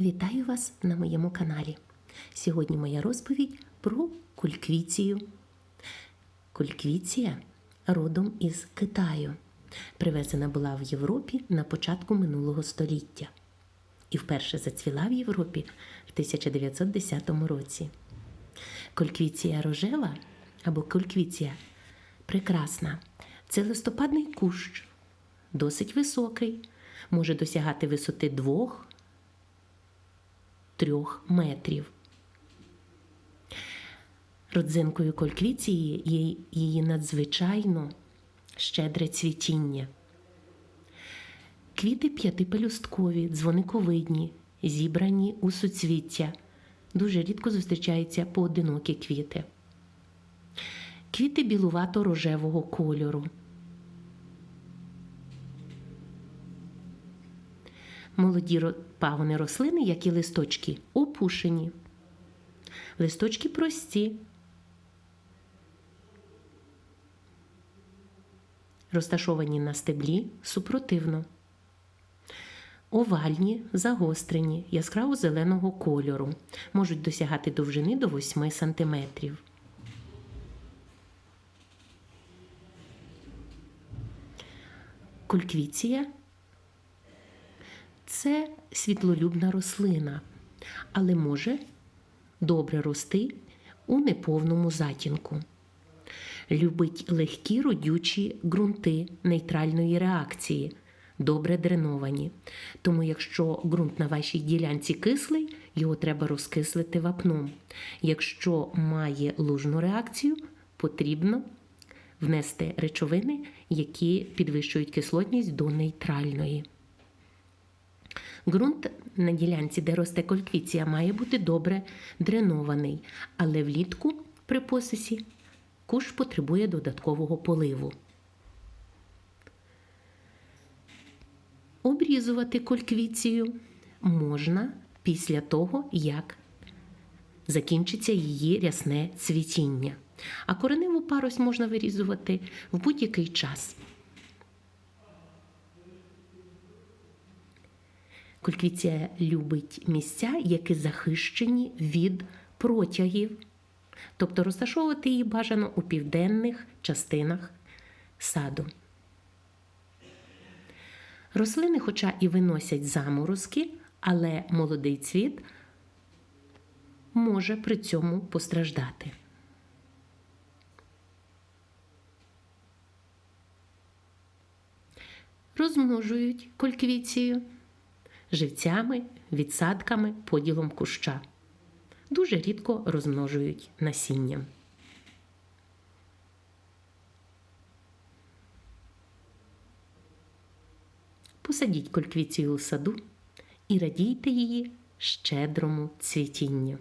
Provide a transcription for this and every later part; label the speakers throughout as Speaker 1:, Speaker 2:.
Speaker 1: Вітаю вас на моєму каналі. Сьогодні моя розповідь про кульквіцію. Кульквіція родом із Китаю. Привезена була в Європі на початку минулого століття і вперше зацвіла в Європі в 1910 році. Кольквіція рожева або кольквіція прекрасна. Це листопадний кущ, досить високий, може досягати висоти 2-3 метрів. Родзинкою кольквіції є її надзвичайно щедре цвітіння. Квіти п'ятипелюсткові, дзвониковидні, зібрані у суцвіття. Дуже рідко зустрічаються поодинокі квіти. Квіти білувато-рожевого кольору. Молоді пагони рослини, як і листочки, опушені. Листочки прості. Розташовані на стеблі супротивно. Овальні, загострені, яскраво зеленого кольору, можуть досягати довжини до 8 см. Кульквіція це світлолюбна рослина, але може добре рости у неповному затінку. Любить легкі родючі ґрунти нейтральної реакції, добре дреновані. Тому, якщо ґрунт на вашій ділянці кислий, його треба розкислити вапном. Якщо має лужну реакцію, потрібно внести речовини, які підвищують кислотність до нейтральної. Ґрунт на ділянці, де росте кольквіція, має бути добре дренований, але влітку при посисі куш потребує додаткового поливу. Обрізувати кольквіцію можна після того, як закінчиться її рясне цвітіння. А кореневу парось можна вирізувати в будь-який час. Кульквіція любить місця, які захищені від протягів, тобто розташовувати її бажано у південних частинах саду. Рослини, хоча і виносять заморозки, але молодий цвіт може при цьому постраждати. Розмножують кольквіцію живцями, відсадками, поділом куща. Дуже рідко розмножують насінням. Посадіть кольквіцію у саду і радійте її щедрому цвітінню.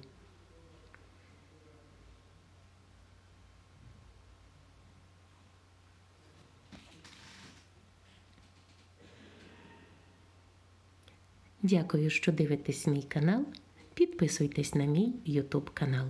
Speaker 1: Дякую, що дивитесь мій канал. Підписуйтесь на мій YouTube канал.